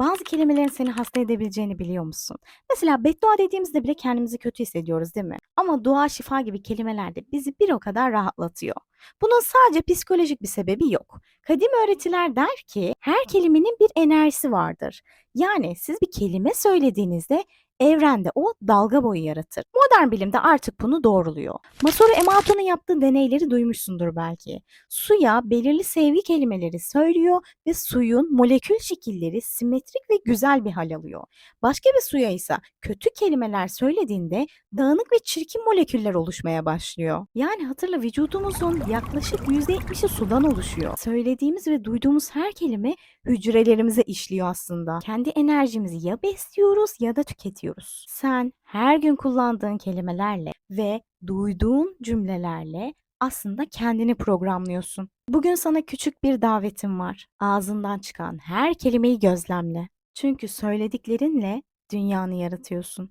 Bazı kelimelerin seni hasta edebileceğini biliyor musun? Mesela beddua dediğimizde bile kendimizi kötü hissediyoruz değil mi? Ama dua, şifa gibi kelimeler de bizi bir o kadar rahatlatıyor. Bunun sadece psikolojik bir sebebi yok. Kadim öğretiler der ki her kelimenin bir enerjisi vardır. Yani siz bir kelime söylediğinizde evrende o dalga boyu yaratır. Modern bilimde artık bunu doğruluyor. Masaru Emoto'nun yaptığı deneyleri duymuşsundur belki. Suya belirli sevgi kelimeleri söylüyor ve suyun molekül şekilleri simetrik ve güzel bir hal alıyor. Başka bir suya ise kötü kelimeler söylediğinde dağınık ve çirkin moleküller oluşmaya başlıyor. Yani hatırla vücudumuzun yaklaşık %70'i sudan oluşuyor. Söylediğimiz ve duyduğumuz her kelime hücrelerimize işliyor aslında. Kendi enerjimizi ya besliyoruz ya da tüketiyoruz. Sen her gün kullandığın kelimelerle ve duyduğun cümlelerle aslında kendini programlıyorsun. Bugün sana küçük bir davetim var. Ağzından çıkan her kelimeyi gözlemle. Çünkü söylediklerinle dünyanı yaratıyorsun.